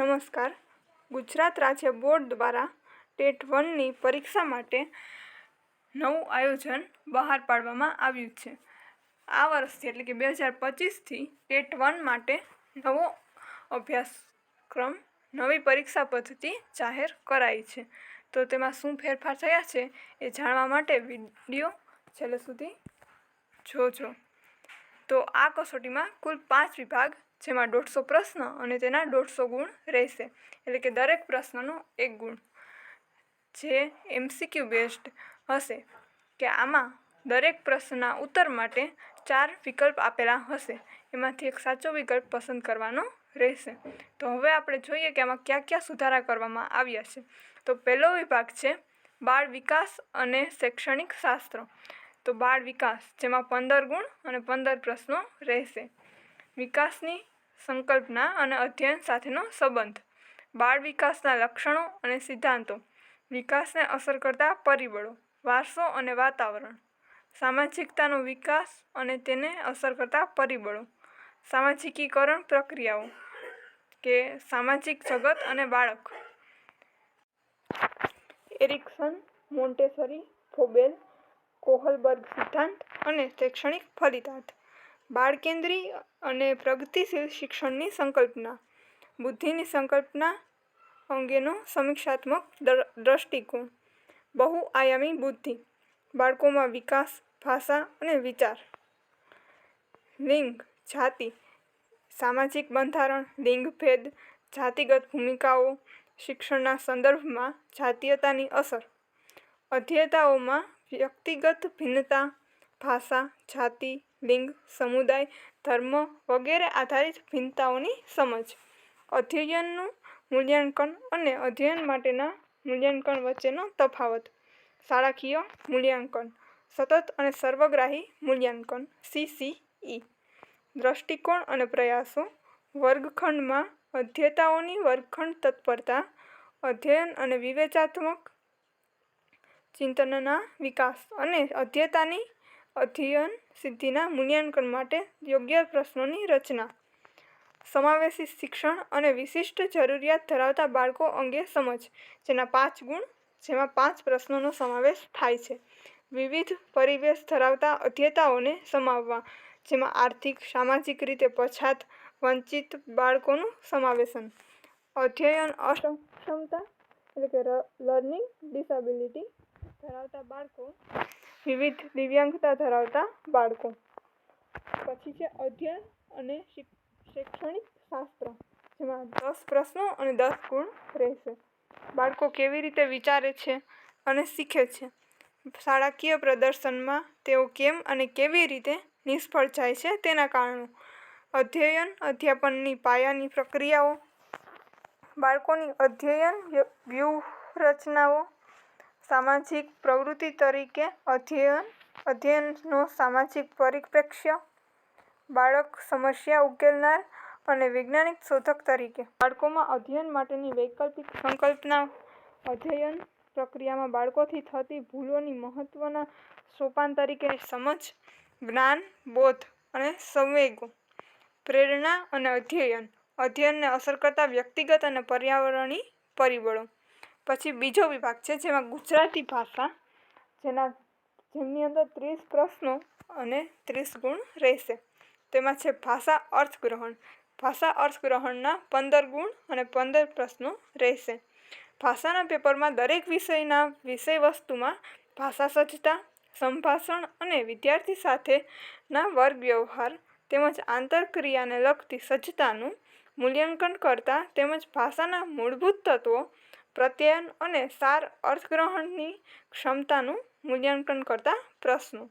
નમસ્કાર. ગુજરાત રાજ્ય બોર્ડ દ્વારા ટેટ વનની પરીક્ષા માટે નવું આયોજન બહાર પાડવામાં આવ્યું છે. આ વર્ષથી એટલે કે બે હજાર પચીસથી ટેટ વન માટે નવો અભ્યાસક્રમ, નવી પરીક્ષા પદ્ધતિ જાહેર કરાઈ છે. તો તેમાં શું ફેરફાર થયા છે એ જાણવા માટે વીડિયો છેલ્લે સુધી જોજો. તો આ કસોટીમાં કુલ પાંચ વિભાગ જેમાં દોઢસો પ્રશ્ન અને તેના દોઢસો ગુણ રહેશે. એટલે કે દરેક પ્રશ્નનો એક ગુણ. જે એમસીક્યુ બેસ્ડ હશે. કે આમાં દરેક પ્રશ્નના ઉત્તર માટે ચાર વિકલ્પ આપેલા હશે. એમાંથી એક સાચો વિકલ્પ પસંદ કરવાનો રહેશે. તો હવે આપણે જોઈએ કે આમાં કયા કયા સુધારા કરવામાં આવ્યા છે. તો પહેલો વિભાગ છે બાળ વિકાસ અને શૈક્ષણિક શાસ્ત્ર. તો બાળ વિકાસ, જેમાં પંદર ગુણ અને પંદર પ્રશ્નો રહેશે. વિકાસની સંકલ્પના અને અધ્યયન સાથેનો સંબંધ. બાળ વિકાસના લક્ષણો અને સિદ્ધાંતો. વિકાસને અસર કરતા પરિબળો, વારસો અને વાતાવરણ. સામાજિકતાનો વિકાસ અને તેને અસર કરતા પરિબળો. સામાજિકીકરણ પ્રક્રિયાઓ. કે સામાજિક જગત અને બાળક. એરિક્સન, મોન્ટેસરી, ફોબેલ, કોહલબર્ગ સિદ્ધાંત અને શૈક્ષણિક ફલિતાર્થ. બાળકેન્દ્રી અને પ્રગતિશીલ શિક્ષણની સંકલ્પના. બુદ્ધિની સંકલ્પના અંગેનો સમીક્ષાત્મક દ્રષ્ટિકોણ. બહુઆયામી બુદ્ધિ. બાળકોમાં વિકાસ, ભાષા અને વિચાર. લિંગ, જાતિ. સામાજિક બંધારણ લિંગભેદ જાતિગત ભૂમિકાઓ, શિક્ષણના સંદર્ભમાં જાતીયતાની અસર. અધ્યતાઓમાં વ્યક્તિગત ભિન્નતા ભાષા, જાતિ, લિંગ, સમુદાય, ધર્મ વગેરે આધારિત ભિન્નતાઓની સમજ. અધ્યયનનું મૂલ્યાંકન અને અધ્યયન માટેના મૂલ્યાંકન વચ્ચેનો તફાવત. શાળાકીય મૂલ્યાંકન. સતત અને સર્વગ્રાહી મૂલ્યાંકન. સીસીઈ દ્રષ્ટિકોણ અને પ્રયાસો. વર્ગખંડમાં અધ્યતાઓની વર્ગખંડ તત્પરતા. અધ્યયન અને વિવેચનાત્મક ચિંતનના વિકાસ અને અધ્યેતાની અધ્યયન સિદ્ધિના મૂલ્યાંકન માટે યોગ્ય પ્રશ્નોની રચના. સમાવેશી શિક્ષણ અને વિશિષ્ટ જરૂરિયાત ધરાવતા બાળકો અંગે સમજ, જેના પાંચ ગુણ, જેમાં પાંચ પ્રશ્નોનો સમાવેશ થાય છે. વિવિધ પરિવેશ ધરાવતા અધ્યેતાઓને સમાવવા, જેમાં આર્થિક, સામાજિક રીતે પછાત, વંચિત બાળકોનું સમાવેશન. અધ્યયન અસક્ષમતા એટલે કે લર્નિંગ ડિસેબિલિટી ધરાવતા બાળકો વિવિધ દિવ્યાંગતા ધરાવતા બાળકો. પછી છે અધ્યયન અને શૈક્ષણિક શાસ્ત્ર, જેમાં દસ પ્રશ્નો અને દસ ગુણ રહેશે. બાળકો કેવી રીતે વિચારે છે અને શીખે છે? શાળાકીય પ્રદર્શનમાં તેઓ કેમ અને કેવી રીતે નિષ્ફળ જાય છે તેના કારણો. અધ્યયન અધ્યાપનની પાયાની પ્રક્રિયાઓ. બાળકોની અધ્યયન વ્યૂહરચનાઓ. સામાજિક પ્રવૃત્તિ તરીકે અધ્યયન, અધ્યયનનો સામાજિક પરિપ્રેક્ષ્ય, બાળક સમસ્યા ઉકેલનાર અને વૈજ્ઞાનિક શોધક તરીકે. બાળકોમાં અધ્યયન માટેની વૈકલ્પિક સંકલ્પના અધ્યયન પ્રક્રિયામાં બાળકોથી થતી ભૂલોની મહત્વના સોપાન તરીકે સમજ, જ્ઞાન, બોધ અને સંવેગો, પ્રેરણા અને અધ્યયન. અધ્યયનને અસર કરતા વ્યક્તિગત અને પર્યાવરણીય પરિબળો. પછી બીજો વિભાગ છે, જેમાં ગુજરાતી ભાષા, જેના, જેમની અંદર ત્રીસ પ્રશ્નો અને ત્રીસ ગુણ રહેશે. તેમાં છે ભાષા અર્થગ્રહણ. ભાષા અર્થગ્રહણના પંદર ગુણ અને પંદર પ્રશ્નો રહેશે. ભાષાના પેપરમાં દરેક વિષયના વિષય વસ્તુમાં ભાષા સજ્જતા સંભાષણ અને વિદ્યાર્થી સાથેના વર્ગ વ્યવહાર તેમજ આંતરક્રિયાને લગતી સજ્જતાનું મૂલ્યાંકન કરતા તેમજ ભાષાના મૂળભૂત તત્વો પ્રત્યયન અને સાર અર્થગ્રહણની ક્ષમતાનું મૂલ્યાંકન કરતા પ્રશ્નો.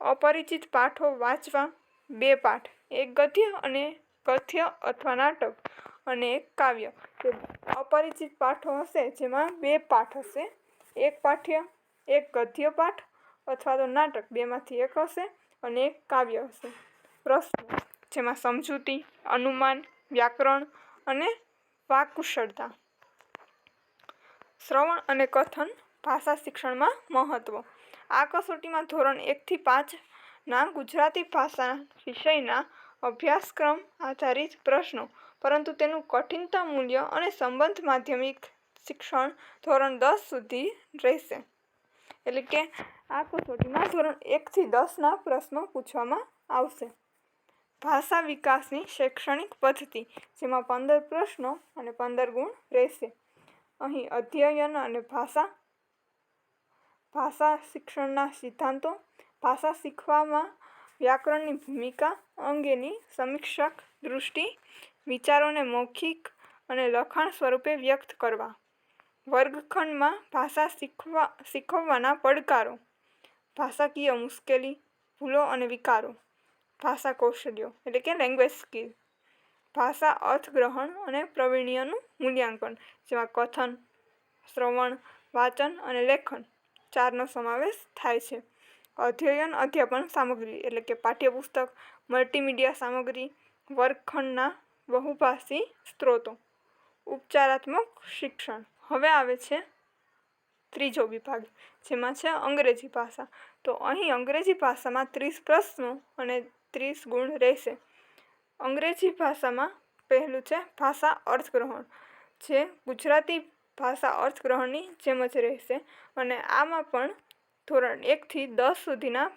અપરિચિત પાઠો વાંચવા બે પાઠ, એક ગદ્ય અને કથ્ય અથવા નાટક અને એક કાવ્ય. અપરિચિત પાઠો હશે જેમાં બે પાઠ હશે. એક પાઠ્ય, એક ગદ્ય પાઠ અથવા તો નાટક, બેમાંથી એક હશે અને એક કાવ્ય હશે. પ્રશ્નો, જેમાં સમજૂતી, અનુમાન, વ્યાકરણ અને વાક્કુશળતા. શ્રવણ અને કથન ભાષા શિક્ષણમાં મહત્વ. આ કસોટીમાં ધોરણ એકથી પાંચના ગુજરાતી ભાષા વિષયના અભ્યાસક્રમ આધારિત પ્રશ્નો, પરંતુ તેનું કઠિનતા મૂલ્ય અને સંબંધ માધ્યમિક શિક્ષણ ધોરણ દસ સુધી રહેશે. એટલે કે આ કસોટીમાં ધોરણ એકથી દસના પ્રશ્નો પૂછવામાં આવશે. ભાષા વિકાસની શૈક્ષણિક પદ્ધતિ, જેમાં પંદર પ્રશ્નો અને પંદર ગુણ રહેશે. અહીં અધ્યયન અને ભાષા ભાષા શિક્ષણના સિદ્ધાંતો, ભાષા શીખવામાં વ્યાકરણની ભૂમિકા અંગેની સમીક્ષક દૃષ્ટિ, વિચારોને મૌખિક અને લખાણ સ્વરૂપે વ્યક્ત કરવા. વર્ગખંડમાં ભાષા શીખવા, શીખવવાના પડકારો. ભાષાકીય મુશ્કેલી, ભૂલો અને વિકારો. ભાષા કૌશલ્યો એટલે કે લેંગ્વેજ સ્કિલ ભાષા અર્થગ્રહણ અને પ્રવીણ્યનું મૂલ્યાંકન, જેમાં કથન, શ્રવણ, વાંચન અને લેખન ચારનો સમાવેશ થાય છે. અધ્યયન, અધ્યાપન, સામગ્રી એટલે કે પાઠ્યપુસ્તક, મલ્ટીમીડિયા સામગ્રી, વર્ગખંડના બહુભાષી સ્ત્રોતો. ઉપચારાત્મક શિક્ષણ. હવે આવે છે ત્રીજો વિભાગ, જેમાં છે અંગ્રેજી ભાષા. તો અહીં અંગ્રેજી ભાષામાં ત્રીસ પ્રશ્નો અને ત્રીસ ગુણ રહેશે. અંગ્રેજી ભાષામાં પહેલું છે ભાષા અર્થગ્રહણ, જે ગુજરાતી ભાષા અર્થગ્રહણની જેમ જ રહેશે. અને આમાં પણ ધોરણ એકથી દસ સુધીના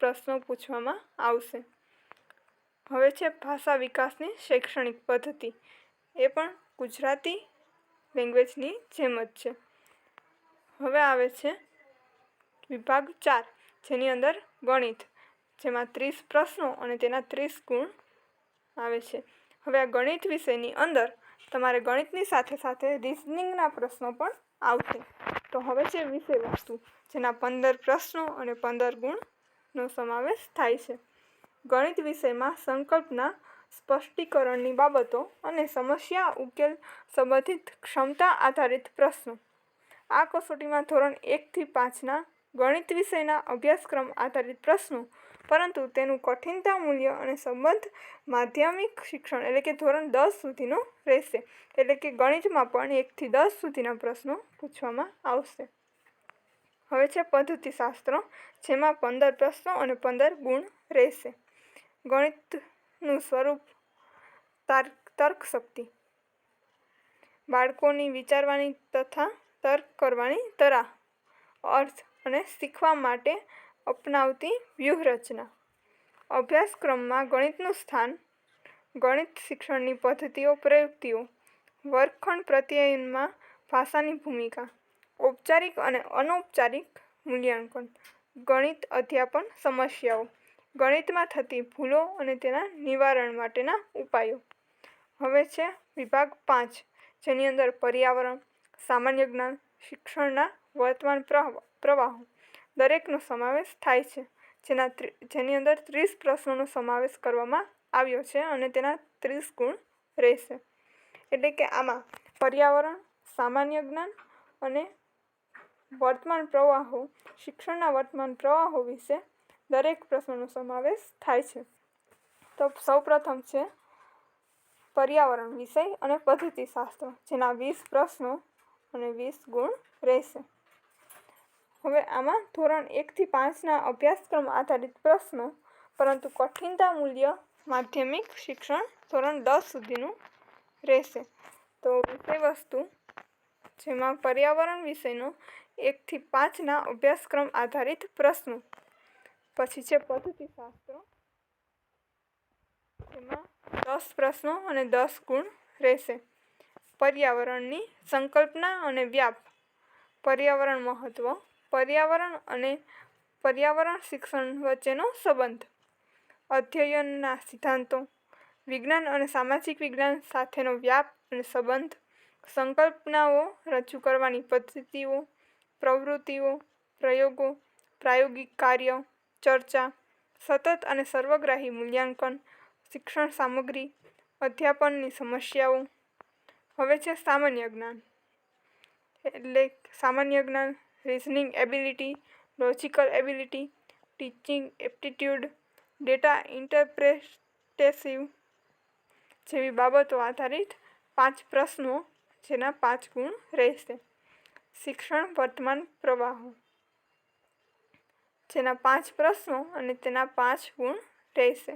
પ્રશ્નો પૂછવામાં આવશે. હવે છે ભાષા વિકાસની શૈક્ષણિક પદ્ધતિ. એ પણ ગુજરાતી લેંગ્વેજની જેમ જ છે. હવે આવે છે વિભાગ ચાર, જેની અંદર ગણિત, જેમાં ત્રીસ પ્રશ્નો અને તેના ત્રીસ ગુણ આવે છે. હવે આ ગણિત વિષયની અંદર તમારે ગણિતની સાથે સાથે રિઝનિંગના પ્રશ્નો પણ આવશે. તો હવે છે વિષય વસ્તુ, જેના પંદર પ્રશ્નો અને પંદર ગુણનો સમાવેશ થાય છે. ગણિત વિષયમાં સંકલ્પના સ્પષ્ટીકરણની બાબતો અને સમસ્યા ઉકેલ સંબંધિત ક્ષમતા આધારિત પ્રશ્નો. આ કસોટીમાં ધોરણ એકથી પાંચના ગણિત વિષયના અભ્યાસક્રમ આધારિત પ્રશ્નો પરંતુ તેનું કઠિનતા મૂલ્ય અને સંબંધ માધ્યમિક શિક્ષણ એટલે કે ધોરણ દસ સુધીનું રહેશે. એટલે કે ગણિતમાં પણ એકથી દસ સુધીના પ્રશ્નો પૂછવામાં આવશે. હવે છે પદ્ધતિશાસ્ત્ર, જેમાં પંદર પ્રશ્નો અને પંદર ગુણ રહેશે. ગણિતનું સ્વરૂપ તાર્ક તર્ક શક્તિ બાળકોની વિચારવાની તથા તર્ક કરવાની તરા, અર્થ અને શીખવા માટે અપનાવતી વ્યૂહરચના. અભ્યાસક્રમમાં ગણિતનું સ્થાન, ગણિત શિક્ષણની પદ્ધતિઓ, પ્રયુક્તિઓ, વર્ગખંડ પ્રત્યયનમાં ભાષાની ભૂમિકા, ઔપચારિક અને અનૌપચારિક મૂલ્યાંકન, ગણિત અધ્યાપન સમસ્યાઓ, ગણિતમાં થતી ભૂલો અને તેના નિવારણ માટેના ઉપાયો. હવે છે વિભાગ પાંચ, જેની અંદર પર્યાવરણ, સામાન્ય જ્ઞાન, શિક્ષણના વર્તમાન પ્રવાહો. દરેકનો સમાવેશ થાય છે. જેના જેની અંદર ત્રીસ પ્રશ્નોનો સમાવેશ કરવામાં આવ્યો છે અને તેના ત્રીસ ગુણ રહેશે. એટલે કે આમાં પર્યાવરણ, સામાન્ય જ્ઞાન અને વર્તમાન પ્રવાહો, શિક્ષણના વર્તમાન પ્રવાહો વિશે દરેક પ્રશ્નોનો સમાવેશ થાય છે. તો સૌપ્રથમ છે પર્યાવરણ વિષય અને પદ્ધતિશાસ્ત્ર, જેના વીસ પ્રશ્નો અને વીસ ગુણ રહેશે. હવે આમાં ધોરણ એકથી પાંચના અભ્યાસક્રમ આધારિત પ્રશ્નો, પરંતુ કઠિનતા મૂલ્ય માધ્યમિક શિક્ષણ ધોરણ દસ સુધીનું રહેશે. તો વિષય વસ્તુ, જેમાં પર્યાવરણ વિષયનો એકથી પાંચના અભ્યાસક્રમ આધારિત પ્રશ્નો. પછી છે પદ્ધતિશાસ્ત્ર, જેમાં દસ પ્રશ્નો અને દસ ગુણ રહેશે. પર્યાવરણની સંકલ્પના અને વ્યાપ, પર્યાવરણ મહત્ત્વ પર્યાવરણ અને પર્યાવરણ શિક્ષણ વચ્ચેનો સંબંધ. અધ્યયનના સિદ્ધાંતો, વિજ્ઞાન અને સામાજિક વિજ્ઞાન સાથેનો વ્યાપ અને સંબંધ, સંકલ્પનાઓ રજૂ કરવાની પદ્ધતિઓ, પ્રવૃત્તિઓ, પ્રયોગો, પ્રાયોગિક કાર્ય, ચર્ચા, સતત અને સર્વગ્રાહી મૂલ્યાંકન, શિક્ષણ સામગ્રી, અધ્યાપનની સમસ્યાઓ. હવે છે સામાન્ય જ્ઞાન. એટલે સામાન્ય જ્ઞાન reasoning ability logical ability teaching aptitude data interpretative જેવી બાબતો આધારિત પાંચ પ્રશ્નો જેના પાંચ ગુણ રહેશે. શિક્ષણ, વર્તમાન, પ્રવાહો જેના પાંચ પ્રશ્નો અને તેના પાંચ ગુણ રહેશે.